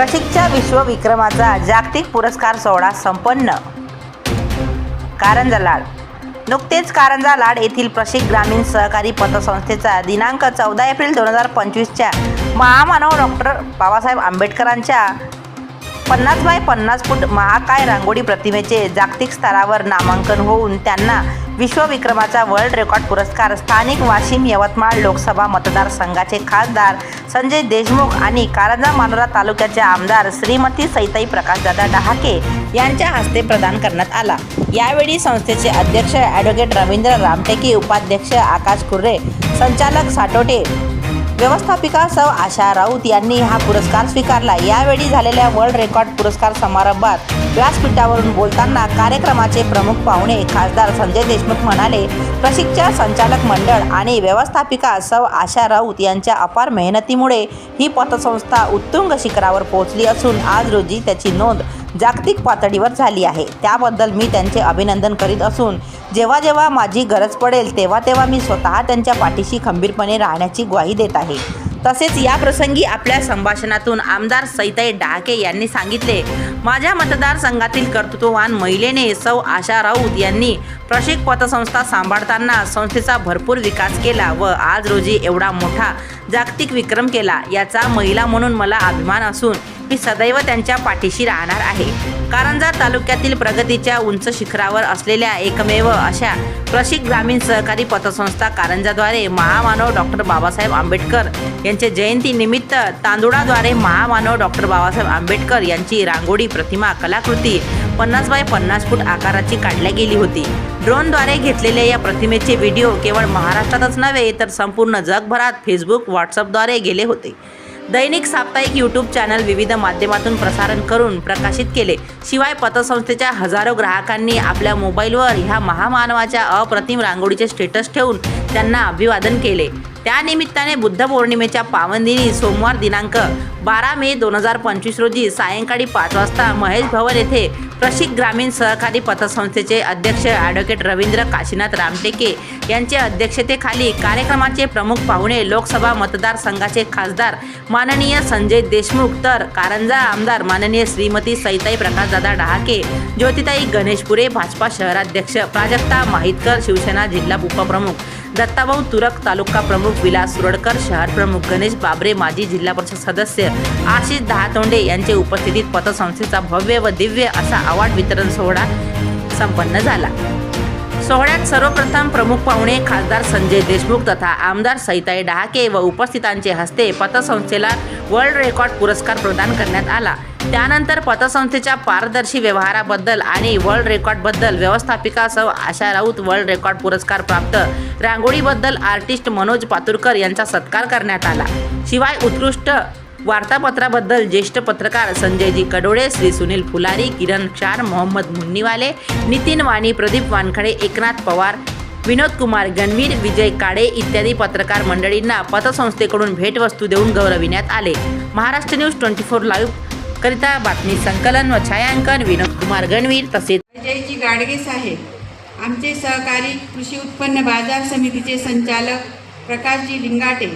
प्रशिकच्या विश्वविक्रमाचा जागतिक पुरस्कार सोहळा संपन्न. कारंजा लाड. नुकतेच कारंजा लाड येथील प्रशिक ग्रामीण सहकारी पतसंस्थेचा दिनांक चौदा एप्रिल दोन हजार पंचवीसच्या महामानव डॉक्टर बाबासाहेब आंबेडकरांच्या पन्नास बाय पन्नास फूट महाकाय रांगोळी प्रतिमेचे जागतिक स्तरावर नामांकन होऊन त्यांना विश्वविक्रमाचा वर्ल्ड रेकॉर्ड पुरस्कार स्थानिक वाशिम यवतमाळ लोकसभा मतदारसंघाचे खासदार संजय देशमुख आणि कारंजा मानोरा तालुक्याचे आमदार श्रीमती सैताई प्रकाशदादा डहाके यांच्या हस्ते प्रदान करण्यात आला. यावेळी संस्थेचे अध्यक्ष ॲडव्होकेट रवींद्र रामटेके उपाध्यक्ष आकाश कुर्रे संचालक साटोटे व्यवस्थापिका सौ आशा राऊत यांनी हा पुरस्कार स्वीकारला. यावेळी झालेल्या वर्ल्ड रेकॉर्ड पुरस्कार समारंभात व्यासपीठावरून बोलताना कार्यक्रमाचे प्रमुख पाहुणे खासदार संजय देशमुख म्हणाले प्रशिक्षण संचालक मंडळ आणि व्यवस्थापिका सौ आशा राऊत यांच्या अपार मेहनतीमुळे ही पतसंस्था उत्तुंग शिखरावर पोहोचली असून आज रोजी त्याची नोंद जागतिक पातळीवर झाली आहे. त्याबद्दल मी त्यांचे अभिनंदन करीत असून जेव्हा जेव्हा माझी गरज पडेल तेव्हा तेव्हा मी स्वतः त्यांच्या पाठीशी खंबीरपणे राहण्याची ग्वाही देत आहे. तसेच या प्रसंगी आपल्या संभाषणातून आमदार सईताई डहाके यांनी सांगितले माझ्या मतदारसंघातील कर्तृत्ववान महिलेने सौ आशा राऊत यांनी प्रशिक पतसंस्था सांभाळताना संस्थेचा भरपूर विकास केला व आज रोजी एवढा मोठा जागतिक विक्रम केला. याचा महिला म्हणून मला अभिमान असून मी सदैव त्यांच्या पाठीशी राहणार आहे. कारंजा तालुक्यातील प्रगतीच्या उंच शिखरावर असलेल्या एकमेव अशा प्रशिक ग्रामीण सहकारी पतसंस्था कारंजाद्वारे महामानव डॉक्टर बाबासाहेब आंबेडकर यांचे जयंती निमित्त तांदुळाद्वारे महामानव डॉक्टर बाबासाहेब आंबेडकर यांची रांगोळी प्रतिमा कलाकृती पन्नास बाय पन्नास फूट आकाराची काढल्या गेली होती. ड्रोनद्वारे घेतलेल्या या प्रतिमेचे व्हिडिओ केवळ महाराष्ट्रातच नव्हे तर संपूर्ण जगभरात फेसबुक व्हॉट्सअपद्वारे गेले होते. दैनिक साप्ताहिक यूट्यूब चॅनल विविध माध्यमातून प्रसारण करून प्रकाशित केले. शिवाय पतसंस्थेच्या हजारो ग्राहकांनी आपल्या मोबाईलवर ह्या महामानवाच्या अप्रतिम रांगोळीचे स्टेटस ठेवून त्यांना अभिवादन केले. त्यानिमित्ताने बुद्ध पौर्णिमेच्या पावनदिनी सोमवार दिनांक बारा मे दोन हजार पंचवीस रोजी सायंकाळी पाच वाजता महेश भवन येथे प्रशिक ग्रामीण सहकारी पतसंस्थेचे अध्यक्ष ॲडव्होकेट रवींद्र काशीनाथ रामटेके यांच्या अध्यक्षतेखाली कार्यक्रमाचे प्रमुख पाहुणे लोकसभा मतदारसंघाचे खासदार माननीय संजय देशमुख तर कारंजा आमदार माननीय श्रीमती सईताई प्रकाशदादा डहाके ज्योतिताई गणेशपुरे भाजपा शहराध्यक्ष प्राजक्ता माहितकर शिवसेना जिल्हा उपप्रमुख दत्ताभाऊ तुरक तालुका प्रमुख विलास सुरडकर शहर प्रमुख गणेश बाबरे माजी जिल्हा परिषद सदस्य आशिष दहातोंडे यांच्या उपस्थितीत पतसंस्थेचा भव्य व दिव्य असा अवॉर्ड वितरण सोहळा संपन्न झाला. सोहळ्यात सर्वप्रथम प्रमुख पाहुणे खासदार संजय देशमुख तथा आमदार सईताई डहाके व उपस्थितांचे हस्ते पतसंस्थेला वर्ल्ड रेकॉर्ड पुरस्कार प्रदान करण्यात आला. त्यानंतर पतसंस्थेच्या पारदर्शी व्यवहाराबद्दल आणि वर्ल्ड रेकॉर्डबद्दल व्यवस्थापिकासह आशा राऊत वर्ल्ड रेकॉर्ड पुरस्कार प्राप्त. रांगोळीबद्दल आर्टिस्ट मनोज पातुरकर यांचा सत्कार करण्यात आला. शिवाय उत्कृष्ट वार्तापत्राबद्दल ज्येष्ठ पत्रकार संजयजी कडोळे श्री सुनील फुलारी किरण क्षार मोहम्मद मुन्नीवाले नितीन वाणी प्रदीप वानखडे एकनाथ पवार विनोद कुमार गणवीर विजय काळे इत्यादी पत्रकार मंडळींना पतसंस्थेकडून भेटवस्तू देऊन गौरविण्यात आले. Maharashtra news twenty four live करिता बातमी संकलन व छायांकन विनोद कुमार गणवीर तसेच अजयजी गाडगे साहेब आमचे सहकारी कृषी उत्पन्न बाजार समितीचे संचालक प्रकाशजी लिंगाटे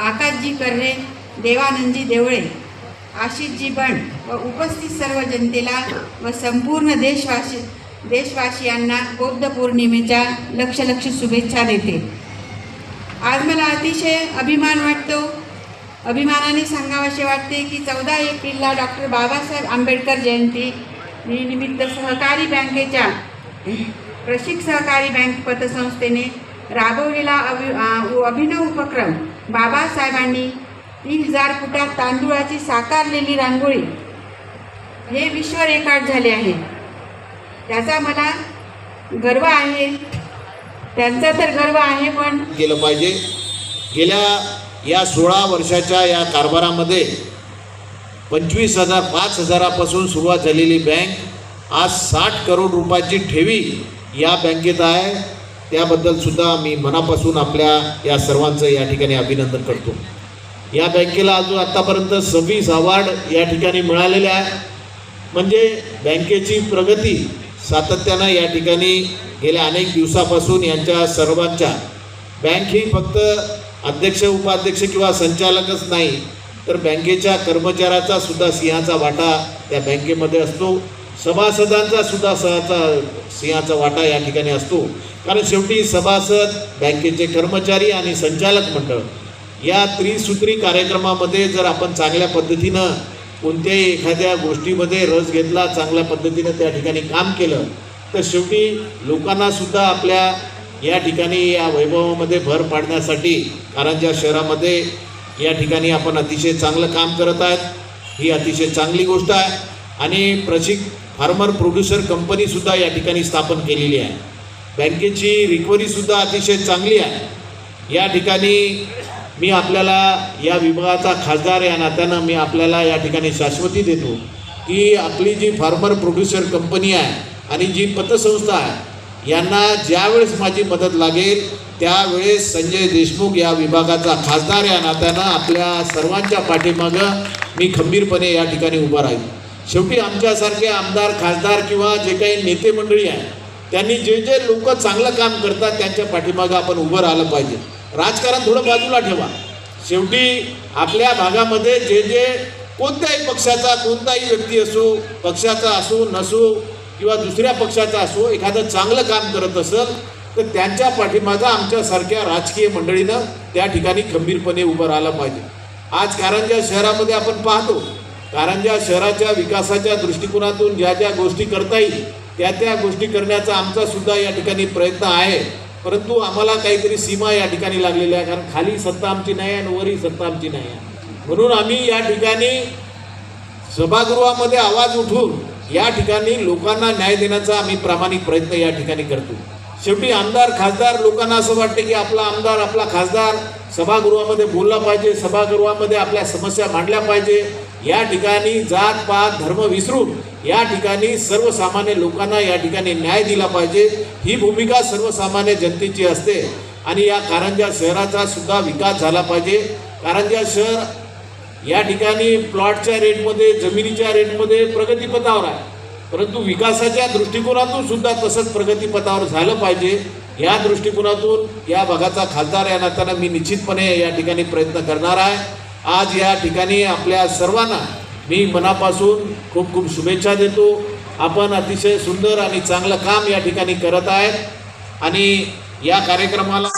आकाशजी कर्रे देवानंदजी देवळे आशिषजी बंड व उपस्थित सर्व जनतेला व संपूर्ण देशवासी देशवासियांना बौद्ध पौर्णिमेच्या लक्ष लक्ष शुभेच्छा देते. आज मला अतिशय अभिमान वाटतो अभिमानाने सांगावेसे वाटते की चौदा एप्रिलला डॉक्टर बाबासाहेब आंबेडकर जयंती निमित्त सहकारी बँकेच्या प्रशिक सहकारी बँक पतसंस्थेने राबवलेला अभि अभिनव उपक्रम. बाबासाहेबांनी तीन हजार फुटात तांदूळाची साकारलेली रांगोळी हे विश्व रेकॉर्ड झाले आहे. त्याचा मला गर्व आहे. त्यांचा तर गर्व आहे पण केलं पाहिजे. गेल्या या सोळा वर्षाच्या या कारभारामध्ये पंचवीस हजार पाच हजारापासून सुरुवात झालेली बँक आज साठ करोड रुपयाची ठेवी या बँकेत आहे. त्याबद्दलसुद्धा मी मनापासून आपल्या या सर्वांचं या ठिकाणी अभिनंदन करतो. या बँकेला अजून आत्तापर्यंत सव्वीस अवॉर्ड या ठिकाणी मिळालेले आहे. म्हणजे बँकेची प्रगती सातत्यानं या ठिकाणी गेल्या अनेक दिवसापासून यांच्या सर्वांच्या बँक ही फक्त अध्यक्ष उपाध्यक्ष किंवा संचालकच नाही तर बँकेच्या कर्मचाऱ्याचा सुद्धा सिंहाचा वाटा त्या बँकेमध्ये असतो. सभासदांचा सुद्धा सहाचा सिंहाचा वाटा या ठिकाणी असतो. कारण शेवटी सभासद बँकेचे कर्मचारी आणि संचालक मंडळ या त्रिसूत्री कार्यक्रमामध्ये जर आपण चांगल्या पद्धतीनं कोणत्याही एखाद्या गोष्टीमध्ये रस घेतला चांगल्या पद्धतीनं त्या ठिकाणी काम केलं तर शेवटी लोकांनासुद्धा आपल्या या ठिकाणी या वैभवामध्ये भर पाडण्यासाठी कारंजा शहरामध्ये या ठिकाणी आपण अतिशय चांगलं काम करत आहेत ही अतिशय चांगली गोष्ट आहे. आणि प्रशिक फार्मर प्रोड्युसर कंपनीसुद्धा या ठिकाणी स्थापन केलेली आहे. बँकेची रिकव्हरीसुद्धा अतिशय चांगली आहे. या ठिकाणी मी आपल्याला या विभागाचा खासदार या नात्यानं मी आपल्याला या ठिकाणी शाश्वती देतो की आपली जी फार्मर प्रोड्युसर कंपनी आहे आणि जी पतसंस्था आहे यांना ज्यावेळेस माझी मदत लागेल त्यावेळेस संजय देशमुख या विभागाचा खासदार या नात्यानं आपल्या सर्वांच्या पाठीमागं मी खंबीरपणे या ठिकाणी उभा राहील. शेवटी आमच्यासारखे आमदार खासदार किंवा जे काही नेते मंडळी आहे त्यांनी जे जे लोक चांगलं काम करतात त्यांच्या पाठीमागं आपण उभं राहिलं पाहिजे. राजकारण थोडं बाजूला ठेवा. शेवटी आपल्या भागामध्ये जे जे कोणत्याही पक्षाचा कोणताही व्यक्ती असो पक्षाचा असो नसो किंवा दुसऱ्या पक्षाचा असो एखादं चांगलं काम करत असेल तर त्यांच्या पाठीमागं आमच्यासारख्या राजकीय मंडळीनं त्या ठिकाणी खंबीरपणे उभं राहिलं पाहिजे. आज कारंजा शहरामध्ये आपण पाहतो कारंजा शहराच्या विकासाच्या दृष्टिकोनातून ज्या ज्या गोष्टी करता येईल त्या त्या गोष्टी करण्याचा आमचा सुद्धा या ठिकाणी प्रयत्न आहे. परंतु आम्हाला काहीतरी सीमा या ठिकाणी लागलेल्या आहे कारण खाली सत्ता आमची नाही आहे आणि वरही सत्ता आमची नाही. आहे म्हणून आम्ही या ठिकाणी सभागृहामध्ये आवाज उठून या ठिकाणी लोकांना न्याय देण्याचा आम्ही प्रामाणिक प्रयत्न या ठिकाणी करतो. शेवटी आमदार खासदार लोकांना असं वाटतं की आपला आमदार आपला खासदार सभागृहामध्ये बोलला पाहिजे सभागृहामध्ये आपल्या समस्या मांडल्या पाहिजे. या ठिकाणी जात पात धर्म विसरून या ठिकाणी सर्वसामान्य लोकांना या ठिकाणी न्याय दिला पाहिजे. ही भूमिका सर्वसामान्य जनतेची असते आणि या कारंजा शहराचा सुद्धा विकास झाला पाहिजे. कारंजा शहर या ठिकाणी प्लॉटच्या रेटमध्ये जमिनीच्या रेटमध्ये प्रगतीपथावर आहे. परंतु विकासाच्या दृष्टिकोनातून सुद्धा तसंच प्रगतीपथावर झालं पाहिजे. या दृष्टिकोनातून या भागाचा खासदार या नात्यानं मी निश्चितपणे या ठिकाणी प्रयत्न करणार आहे. आज या ठिकाणी आपल्या सर्वांना मी मनापासून खूप खूप शुभेच्छा देतो. आपण अतिशय सुंदर आणि चांगलं काम या ठिकाणी करत आहेत. आणि या कार्यक्रमाला